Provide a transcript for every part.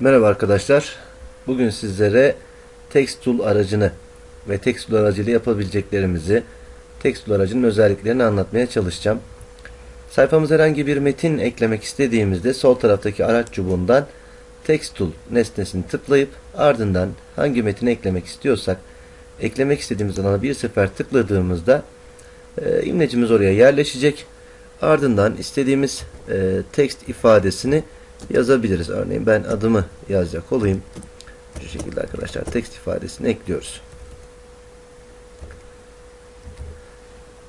Merhaba arkadaşlar. Bugün sizlere Textool aracını ve Textool aracıyla yapabileceklerimizi, Textool aracının özelliklerini anlatmaya çalışacağım. Sayfamıza herhangi bir metin eklemek istediğimizde sol taraftaki araç çubuğundan Textool nesnesini tıklayıp ardından hangi metini eklemek istiyorsak eklemek istediğimiz alana bir sefer tıkladığımızda e, imlecimiz oraya yerleşecek. Ardından istediğimiz e, text ifadesini yazabiliriz. Örneğin ben adımı yazacak olayım. Şu şekilde arkadaşlar text ifadesini ekliyoruz.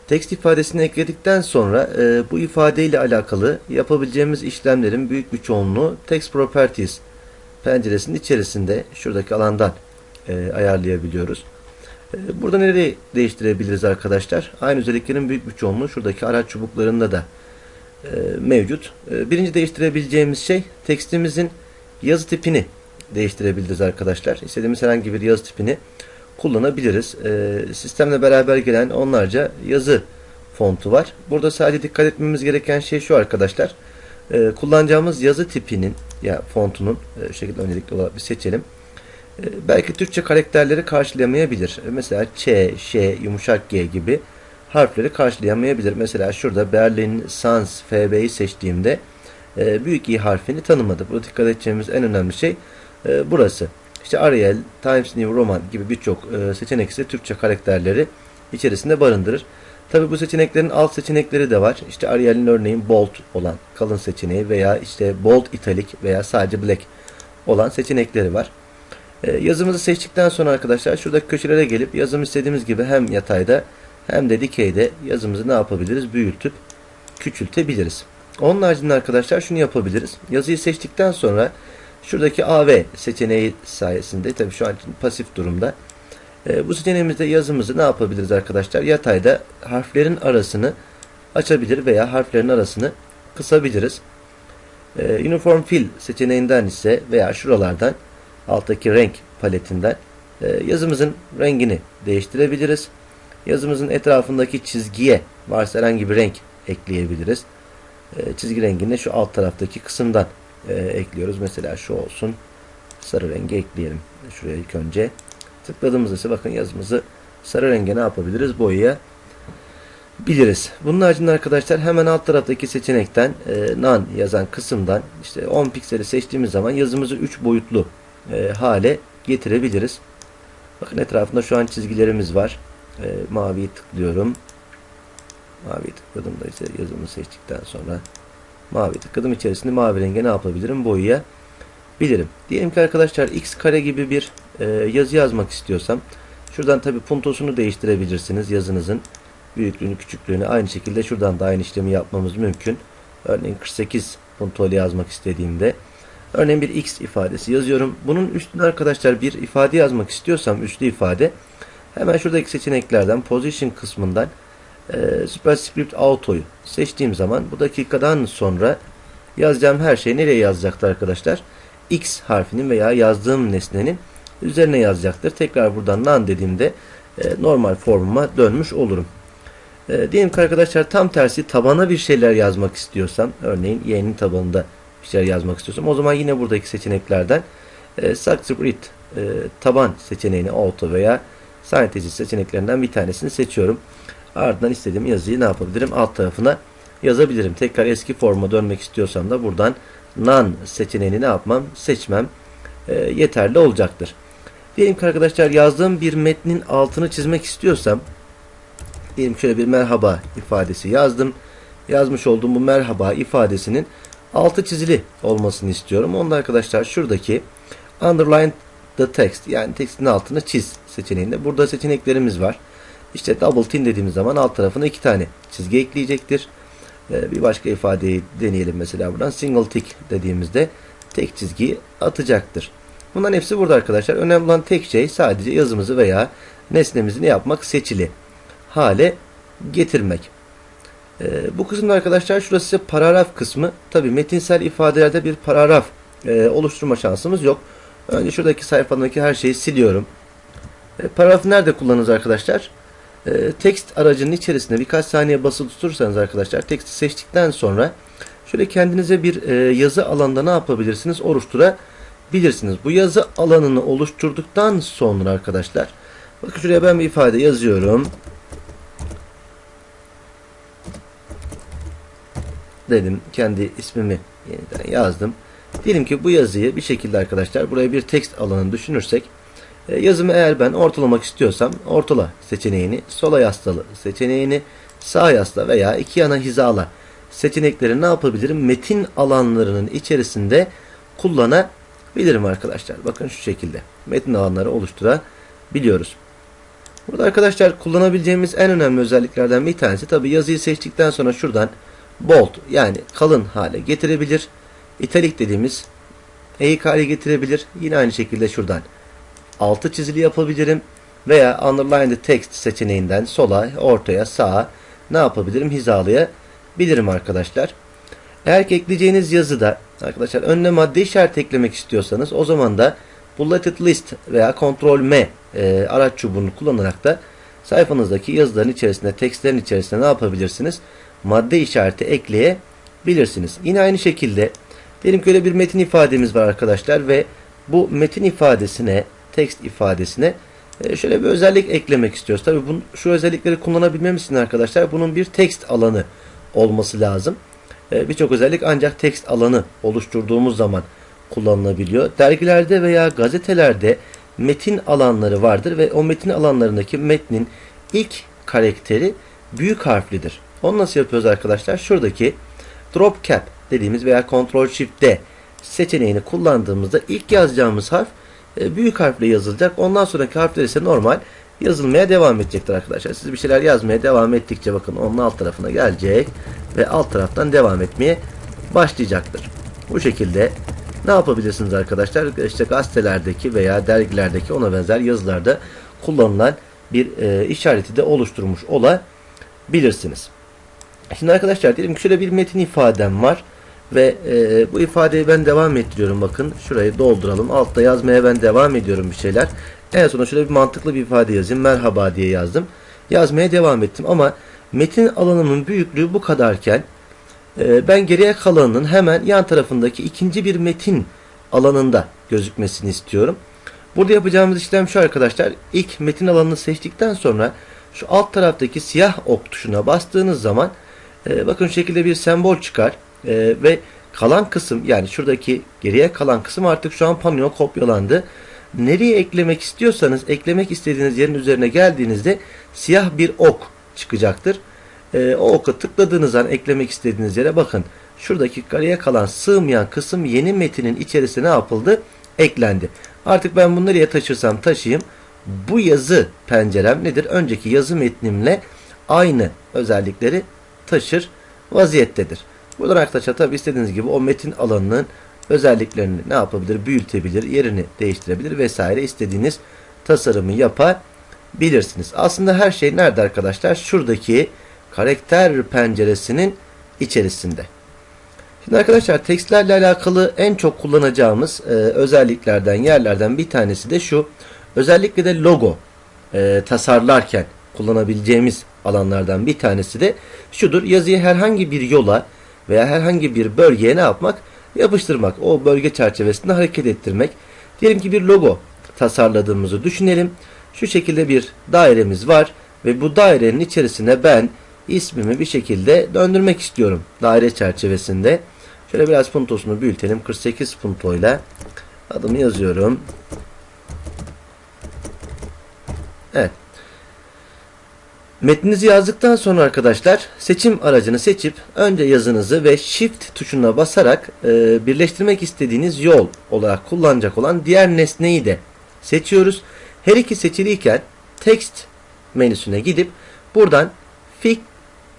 Text ifadesini ekledikten sonra e, bu ifadeyle alakalı yapabileceğimiz işlemlerin büyük bir çoğunluğu Text Properties penceresinin içerisinde şuradaki alandan e, ayarlayabiliyoruz. E, burada nereyi değiştirebiliriz arkadaşlar? Aynı özelliklerin büyük bir çoğunluğu şuradaki araç çubuklarında da e, mevcut. E, birinci değiştirebileceğimiz şey tekstimizin yazı tipini değiştirebiliriz arkadaşlar. İstediğimiz herhangi bir yazı tipini kullanabiliriz. E, sistemle beraber gelen onlarca yazı fontu var. Burada sadece dikkat etmemiz gereken şey şu arkadaşlar. Kullanacağımız yazı tipinin ya fontunun şu şekilde öncelikli olarak bir seçelim. Belki Türkçe karakterleri karşılayamayabilir. Mesela Ç, Ş, yumuşak G gibi harfleri karşılayamayabilir. Mesela şurada Berlin Sans FB'yi seçtiğimde e, büyük i harfini tanımadı. Burada dikkat edeceğimiz en önemli şey e, burası. İşte Arial, Times New Roman gibi birçok e, seçenek ise Türkçe karakterleri içerisinde barındırır. Tabi bu seçeneklerin alt seçenekleri de var. İşte Arial'in örneğin bold olan kalın seçeneği veya işte bold italik veya sadece black olan seçenekleri var. E, yazımızı seçtikten sonra arkadaşlar şuradaki köşelere gelip yazım istediğimiz gibi hem yatayda hem de dikeyde yazımızı ne yapabiliriz? Büyütüp küçültebiliriz. Onun haricinde arkadaşlar şunu yapabiliriz. Yazıyı seçtikten sonra şuradaki AV seçeneği sayesinde tabii şu an pasif durumda. E, bu seçeneğimizde yazımızı ne yapabiliriz arkadaşlar? Yatayda harflerin arasını açabilir veya harflerin arasını kısabiliriz. E, Uniform Fill seçeneğinden ise veya şuralardan alttaki renk paletinden e, yazımızın rengini değiştirebiliriz. Yazımızın etrafındaki çizgiye varsa herhangi bir renk ekleyebiliriz. E, çizgi rengini şu alt taraftaki kısımdan e, ekliyoruz. Mesela şu olsun. Sarı rengi ekleyelim. Şuraya ilk önce. Tıkladığımızda ise bakın yazımızı sarı renge ne yapabiliriz? Boyaya biliriz. Bunun haricinde arkadaşlar hemen alt taraftaki seçenekten e, nan yazan kısımdan işte 10 pikseli seçtiğimiz zaman yazımızı 3 boyutlu e, hale getirebiliriz. Bakın etrafında şu an çizgilerimiz var. E, maviyi tıklıyorum. Maviyi tıkladım da ise yazımı seçtikten sonra mavi tıkladım. içerisinde mavi renge ne yapabilirim? Boyaya bilirim. Diyelim ki arkadaşlar x kare gibi bir e, yazı yazmak istiyorsam şuradan tabi puntosunu değiştirebilirsiniz yazınızın büyüklüğünü küçüklüğünü aynı şekilde şuradan da aynı işlemi yapmamız mümkün. Örneğin 48 puntolu yazmak istediğimde örneğin bir x ifadesi yazıyorum. Bunun üstüne arkadaşlar bir ifade yazmak istiyorsam üslü ifade hemen şuradaki seçeneklerden position kısmından e, Superscript Auto'yu seçtiğim zaman bu dakikadan sonra yazacağım her şey nereye yazacaktır arkadaşlar? X harfinin veya yazdığım nesnenin üzerine yazacaktır. Tekrar buradan none dediğimde e, normal formuma dönmüş olurum. E, diyelim ki arkadaşlar tam tersi tabana bir şeyler yazmak istiyorsam örneğin y'nin tabanında bir şeyler yazmak istiyorsam o zaman yine buradaki seçeneklerden e, Subscript e, taban seçeneğini auto veya scientist seçeneklerinden bir tanesini seçiyorum. Ardından istediğim yazıyı ne yapabilirim? Alt tarafına yazabilirim. Tekrar eski forma dönmek istiyorsam da buradan none seçeneğini ne yapmam? Seçmem e, yeterli olacaktır. Diyelim ki arkadaşlar yazdığım bir metnin altını çizmek istiyorsam diyelim şöyle bir merhaba ifadesi yazdım. Yazmış olduğum bu merhaba ifadesinin altı çizili olmasını istiyorum. Onda arkadaşlar şuradaki underline the text yani tekstin altını çiz seçeneğinde. Burada seçeneklerimiz var. İşte double tin dediğimiz zaman alt tarafına iki tane çizgi ekleyecektir. Ee, bir başka ifadeyi deneyelim mesela buradan. Single tick dediğimizde tek çizgiyi atacaktır. Bunların hepsi burada arkadaşlar. Önemli olan tek şey sadece yazımızı veya nesnemizi ne yapmak? Seçili hale getirmek. Ee, bu kısımda arkadaşlar şurası paragraf kısmı. Tabi metinsel ifadelerde bir paragraf e, oluşturma şansımız yok. Önce şuradaki sayfadaki her şeyi siliyorum. E, paragrafı nerede kullanırız arkadaşlar? E, text aracının içerisinde birkaç saniye basılı tutursanız arkadaşlar teksti seçtikten sonra şöyle kendinize bir e, yazı alanda ne yapabilirsiniz? Oluşturabilirsiniz bilirsiniz. Bu yazı alanını oluşturduktan sonra arkadaşlar bakın şuraya ben bir ifade yazıyorum. Dedim kendi ismimi yeniden yazdım. Diyelim ki bu yazıyı bir şekilde arkadaşlar buraya bir text alanı düşünürsek e, yazımı eğer ben ortalamak istiyorsam ortala seçeneğini, sola yaslalı seçeneğini, sağ yasla veya iki yana hizala seçenekleri ne yapabilirim? Metin alanlarının içerisinde kullanabilirim arkadaşlar. Bakın şu şekilde metin alanları oluşturabiliyoruz. Burada arkadaşlar kullanabileceğimiz en önemli özelliklerden bir tanesi tabi yazıyı seçtikten sonra şuradan bold yani kalın hale getirebilir. İtalik dediğimiz eğik hale getirebilir. Yine aynı şekilde şuradan altı çizili yapabilirim. Veya underline the text seçeneğinden sola, ortaya, sağa ne yapabilirim? Hizalayabilirim arkadaşlar. Eğer ki ekleyeceğiniz yazıda arkadaşlar önüne madde işareti eklemek istiyorsanız o zaman da bulleted list veya Ctrl M e, araç çubuğunu kullanarak da sayfanızdaki yazıların içerisinde, tekstlerin içerisinde ne yapabilirsiniz? Madde işareti ekleyebilirsiniz. Yine aynı şekilde diyelim ki öyle bir metin ifademiz var arkadaşlar ve bu metin ifadesine, text ifadesine e, şöyle bir özellik eklemek istiyoruz. Tabii bunu, şu özellikleri kullanabilmemiz için arkadaşlar bunun bir text alanı olması lazım. E, birçok özellik ancak text alanı oluşturduğumuz zaman kullanılabiliyor. Dergilerde veya gazetelerde metin alanları vardır ve o metin alanlarındaki metnin ilk karakteri büyük harflidir. Onu nasıl yapıyoruz arkadaşlar? Şuradaki drop cap dediğimiz veya Ctrl Shift D seçeneğini kullandığımızda ilk yazacağımız harf e, büyük harfle yazılacak. Ondan sonraki harfler ise normal yazılmaya devam edecektir arkadaşlar. Siz bir şeyler yazmaya devam ettikçe bakın onun alt tarafına gelecek ve alt taraftan devam etmeye başlayacaktır. Bu şekilde ne yapabilirsiniz arkadaşlar? İşte gazetelerdeki veya dergilerdeki ona benzer yazılarda kullanılan bir e, işareti de oluşturmuş olabilirsiniz. Şimdi arkadaşlar diyelim ki şöyle bir metin ifadem var. Ve e, bu ifadeyi ben devam ettiriyorum. Bakın şurayı dolduralım. Altta yazmaya ben devam ediyorum bir şeyler. En sonunda şöyle bir mantıklı bir ifade yazayım. Merhaba diye yazdım. Yazmaya devam ettim ama metin alanımın büyüklüğü bu kadarken e, ben geriye kalanının hemen yan tarafındaki ikinci bir metin alanında gözükmesini istiyorum. Burada yapacağımız işlem şu arkadaşlar. İlk metin alanını seçtikten sonra şu alt taraftaki siyah ok tuşuna bastığınız zaman e, bakın şekilde bir sembol çıkar. E, ve kalan kısım yani şuradaki geriye kalan kısım artık şu an panoya kopyalandı. Nereye eklemek istiyorsanız eklemek istediğiniz yerin üzerine geldiğinizde siyah bir ok çıkacaktır. E, o oku tıkladığınız an eklemek istediğiniz yere bakın. Şuradaki geriye kalan sığmayan kısım yeni metinin içerisine ne yapıldı? Eklendi. Artık ben bunu nereye taşırsam taşıyayım. Bu yazı pencerem nedir? Önceki yazı metnimle aynı özellikleri taşır vaziyettedir. Buradan arkadaşlar tabi istediğiniz gibi o metin alanının özelliklerini ne yapabilir? Büyütebilir, yerini değiştirebilir vesaire istediğiniz tasarımı yapabilirsiniz. Aslında her şey nerede arkadaşlar? Şuradaki karakter penceresinin içerisinde. Şimdi arkadaşlar tekstlerle alakalı en çok kullanacağımız e, özelliklerden, yerlerden bir tanesi de şu. Özellikle de logo e, tasarlarken kullanabileceğimiz alanlardan bir tanesi de şudur. Yazıyı herhangi bir yola veya herhangi bir bölgeye ne yapmak? Yapıştırmak. O bölge çerçevesinde hareket ettirmek. Diyelim ki bir logo tasarladığımızı düşünelim. Şu şekilde bir dairemiz var ve bu dairenin içerisine ben ismimi bir şekilde döndürmek istiyorum daire çerçevesinde. Şöyle biraz puntosunu büyütelim. 48 puntoyla adımı yazıyorum. Evet. Metninizi yazdıktan sonra arkadaşlar seçim aracını seçip önce yazınızı ve Shift tuşuna basarak e, birleştirmek istediğiniz yol olarak kullanacak olan diğer nesneyi de seçiyoruz. Her iki seçiliyken text menüsüne gidip buradan Fit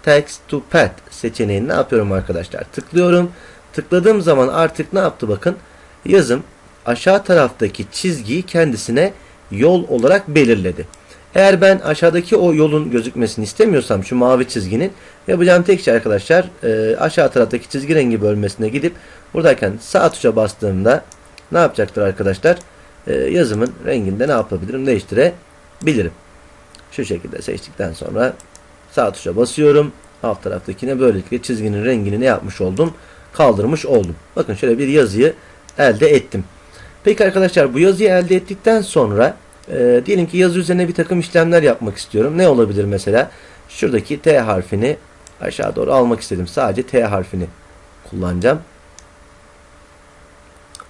Text to Path seçeneğini ne yapıyorum arkadaşlar? Tıklıyorum. Tıkladığım zaman artık ne yaptı bakın. Yazım aşağı taraftaki çizgiyi kendisine yol olarak belirledi. Eğer ben aşağıdaki o yolun gözükmesini istemiyorsam şu mavi çizginin yapacağım tek şey arkadaşlar e, aşağı taraftaki çizgi rengi bölmesine gidip buradayken sağ tuşa bastığımda ne yapacaktır arkadaşlar? E, yazımın renginde ne yapabilirim? Değiştirebilirim. Şu şekilde seçtikten sonra sağ tuşa basıyorum. Alt taraftakine böylelikle çizginin rengini ne yapmış oldum? Kaldırmış oldum. Bakın şöyle bir yazıyı elde ettim. Peki arkadaşlar bu yazıyı elde ettikten sonra e, diyelim ki yazı üzerine bir takım işlemler yapmak istiyorum. Ne olabilir mesela? Şuradaki T harfini aşağı doğru almak istedim. Sadece T harfini kullanacağım.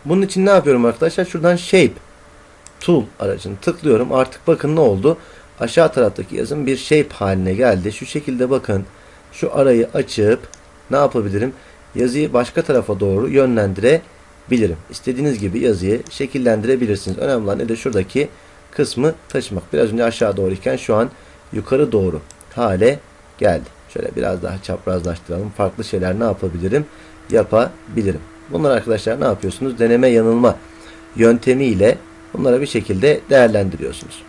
Bunun için ne yapıyorum arkadaşlar? Şuradan Shape Tool aracını tıklıyorum. Artık bakın ne oldu? Aşağı taraftaki yazım bir shape haline geldi. Şu şekilde bakın. Şu arayı açıp ne yapabilirim? Yazıyı başka tarafa doğru yönlendirebilirim. İstediğiniz gibi yazıyı şekillendirebilirsiniz. Önemli olan ne de şuradaki kısmı taşımak. Biraz önce aşağı doğru iken şu an yukarı doğru hale geldi. Şöyle biraz daha çaprazlaştıralım. Farklı şeyler ne yapabilirim? Yapabilirim. Bunlar arkadaşlar ne yapıyorsunuz? Deneme yanılma yöntemiyle bunlara bir şekilde değerlendiriyorsunuz.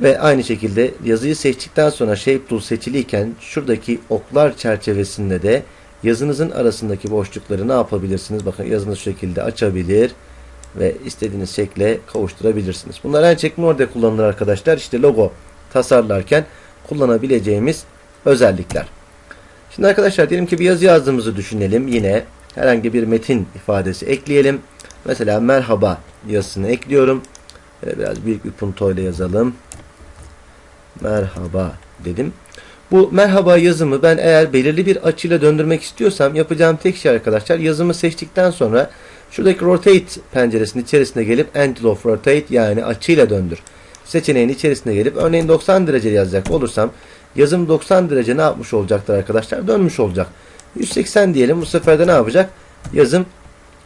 Ve aynı şekilde yazıyı seçtikten sonra Shape Tool seçiliyken şuradaki oklar çerçevesinde de yazınızın arasındaki boşlukları ne yapabilirsiniz? Bakın yazınız şu şekilde açabilir ve istediğiniz şekle kavuşturabilirsiniz. Bunlar en çok orada kullanılır arkadaşlar. İşte logo tasarlarken kullanabileceğimiz özellikler. Şimdi arkadaşlar diyelim ki bir yazı yazdığımızı düşünelim. Yine herhangi bir metin ifadesi ekleyelim. Mesela merhaba yazısını ekliyorum. Biraz büyük bir punto ile yazalım. Merhaba dedim. Bu merhaba yazımı ben eğer belirli bir açıyla döndürmek istiyorsam yapacağım tek şey arkadaşlar yazımı seçtikten sonra şuradaki rotate penceresinin içerisine gelip angle of rotate yani açıyla döndür seçeneğin içerisine gelip örneğin 90 derece yazacak olursam yazım 90 derece ne yapmış olacaktır arkadaşlar? Dönmüş olacak. 180 diyelim bu sefer de ne yapacak? Yazım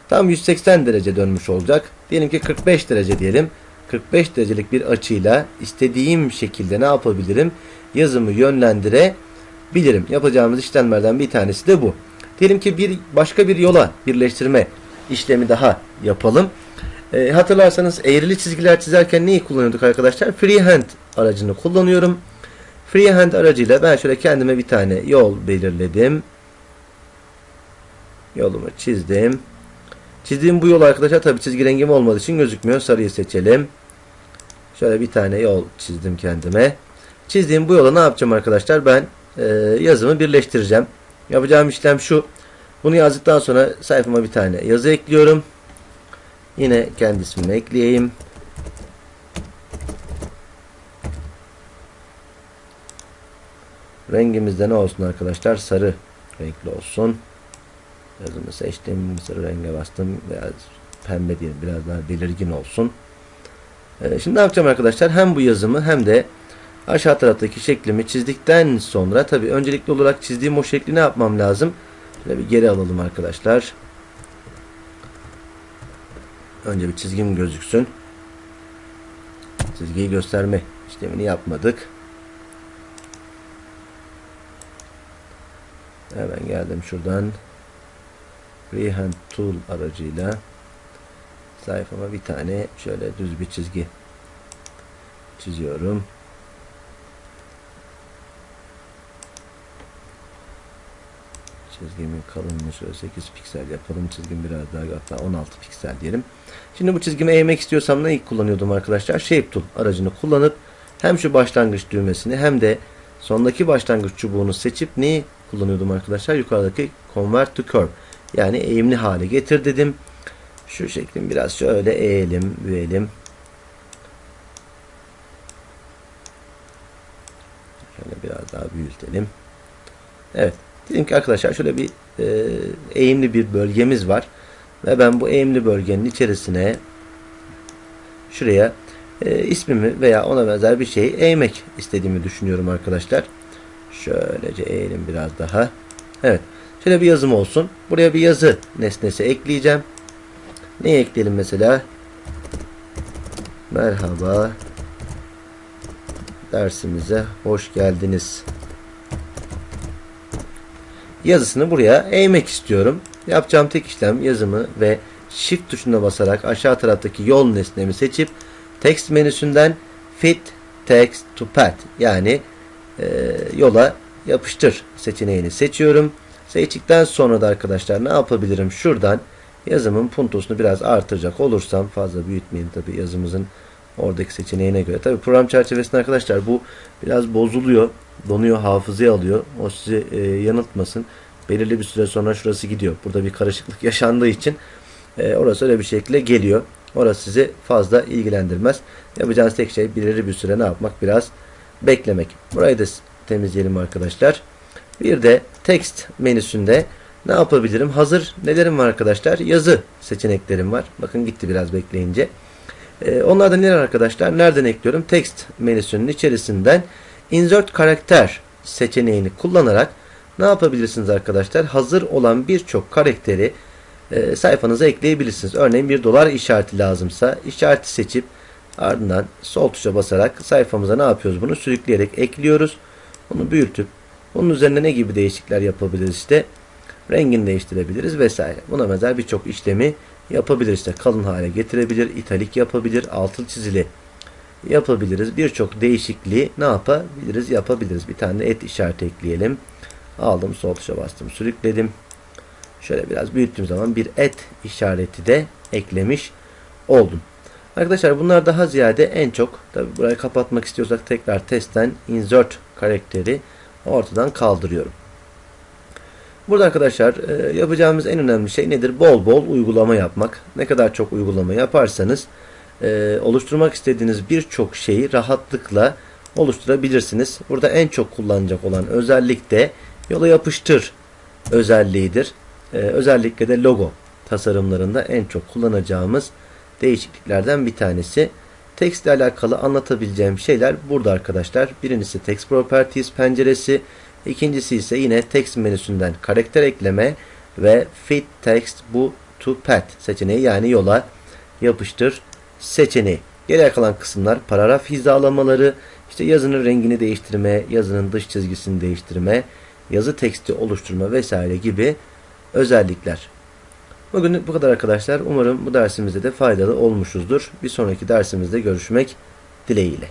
tam 180 derece dönmüş olacak. Diyelim ki 45 derece diyelim. 45 derecelik bir açıyla istediğim şekilde ne yapabilirim? Yazımı yönlendirebilirim. Yapacağımız işlemlerden bir tanesi de bu. Diyelim ki bir başka bir yola birleştirme işlemi daha yapalım. E, hatırlarsanız eğrili çizgiler çizerken neyi kullanıyorduk arkadaşlar? Freehand aracını kullanıyorum. Freehand aracıyla ben şöyle kendime bir tane yol belirledim. Yolumu çizdim. Çizdiğim bu yol arkadaşlar tabi çizgi rengim olmadığı için gözükmüyor. Sarıyı seçelim. Şöyle bir tane yol çizdim kendime. Çizdiğim bu yola ne yapacağım arkadaşlar? Ben e, yazımı birleştireceğim. Yapacağım işlem şu. Bunu yazdıktan sonra sayfama bir tane yazı ekliyorum. Yine kendi ekleyeyim. Rengimiz de ne olsun arkadaşlar? Sarı renkli olsun. Yazımı seçtim. Sarı renge bastım. Biraz pembe değil. Biraz daha belirgin olsun. Ee, şimdi ne yapacağım arkadaşlar? Hem bu yazımı hem de aşağı taraftaki şeklimi çizdikten sonra tabi öncelikli olarak çizdiğim o şekli ne yapmam lazım? Şöyle bir geri alalım arkadaşlar. Önce bir çizgim gözüksün. Çizgiyi gösterme işlemini yapmadık. Hemen geldim şuradan. Freehand Tool aracıyla sayfama bir tane şöyle düz bir çizgi çiziyorum. Çizgimin kalınlığını şöyle 8 piksel yapalım. Çizgim biraz daha hatta 16 piksel diyelim. Şimdi bu çizgimi eğmek istiyorsam ne ilk kullanıyordum arkadaşlar? Shape Tool aracını kullanıp hem şu başlangıç düğmesini hem de sondaki başlangıç çubuğunu seçip neyi kullanıyordum arkadaşlar? Yukarıdaki Convert to Curve yani eğimli hale getir dedim. Şu şeklin biraz şöyle eğelim, büyüyelim. Şöyle biraz daha büyütelim. Evet. Dedim ki arkadaşlar şöyle bir e, eğimli bir bölgemiz var. Ve ben bu eğimli bölgenin içerisine şuraya e, ismimi veya ona benzer bir şeyi eğmek istediğimi düşünüyorum arkadaşlar. Şöylece eğelim biraz daha. Evet. Şöyle bir yazım olsun. Buraya bir yazı nesnesi ekleyeceğim. Ne ekleyelim mesela? Merhaba. Dersimize hoş geldiniz yazısını buraya eğmek istiyorum. Yapacağım tek işlem yazımı ve Shift tuşuna basarak aşağı taraftaki yol nesnemi seçip text menüsünden fit text to path yani e, yola yapıştır seçeneğini seçiyorum. Seçtikten sonra da arkadaşlar ne yapabilirim? Şuradan yazımın puntosunu biraz artıracak olursam fazla büyütmeyeyim tabi yazımızın oradaki seçeneğine göre. Tabi program çerçevesinde arkadaşlar bu biraz bozuluyor donuyor hafızaya alıyor. O sizi e, yanıltmasın. Belirli bir süre sonra şurası gidiyor. Burada bir karışıklık yaşandığı için E, orası öyle bir şekilde geliyor. Orası sizi fazla ilgilendirmez. Yapacağınız tek şey belirli bir süre ne yapmak? Biraz beklemek. Burayı da temizleyelim arkadaşlar. Bir de text menüsünde ne yapabilirim? Hazır nelerim var arkadaşlar? Yazı seçeneklerim var. Bakın gitti biraz bekleyince. Ee, onlardan neler arkadaşlar? Nereden ekliyorum? Text menüsünün içerisinden insert karakter seçeneğini kullanarak ne yapabilirsiniz arkadaşlar? Hazır olan birçok karakteri e, sayfanıza ekleyebilirsiniz. Örneğin bir dolar işareti lazımsa işareti seçip ardından sol tuşa basarak sayfamıza ne yapıyoruz? Bunu sürükleyerek ekliyoruz. Bunu büyütüp bunun üzerine ne gibi değişiklikler yapabiliriz işte? Rengini değiştirebiliriz vesaire. Buna benzer birçok işlemi yapabilir. İşte kalın hale getirebilir, italik yapabilir, altı çizili yapabiliriz. Birçok değişikliği ne yapabiliriz? Yapabiliriz. Bir tane et işareti ekleyelim. Aldım sol tuşa bastım, sürükledim. Şöyle biraz büyüttüğüm zaman bir et işareti de eklemiş oldum. Arkadaşlar bunlar daha ziyade en çok tabi burayı kapatmak istiyorsak tekrar testten insert karakteri ortadan kaldırıyorum. Burada arkadaşlar e, yapacağımız en önemli şey nedir? Bol bol uygulama yapmak. Ne kadar çok uygulama yaparsanız e, oluşturmak istediğiniz birçok şeyi rahatlıkla oluşturabilirsiniz. Burada en çok kullanacak olan özellik de yola yapıştır özelliğidir. E, özellikle de logo tasarımlarında en çok kullanacağımız değişikliklerden bir tanesi. Text ile alakalı anlatabileceğim şeyler burada arkadaşlar. Birincisi Text Properties penceresi. İkincisi ise yine text menüsünden karakter ekleme ve fit text bu to path seçeneği yani yola yapıştır seçeneği. Geriye kalan kısımlar paragraf hizalamaları, işte yazının rengini değiştirme, yazının dış çizgisini değiştirme, yazı teksti oluşturma vesaire gibi özellikler. Bugün bu kadar arkadaşlar. Umarım bu dersimizde de faydalı olmuşuzdur. Bir sonraki dersimizde görüşmek dileğiyle.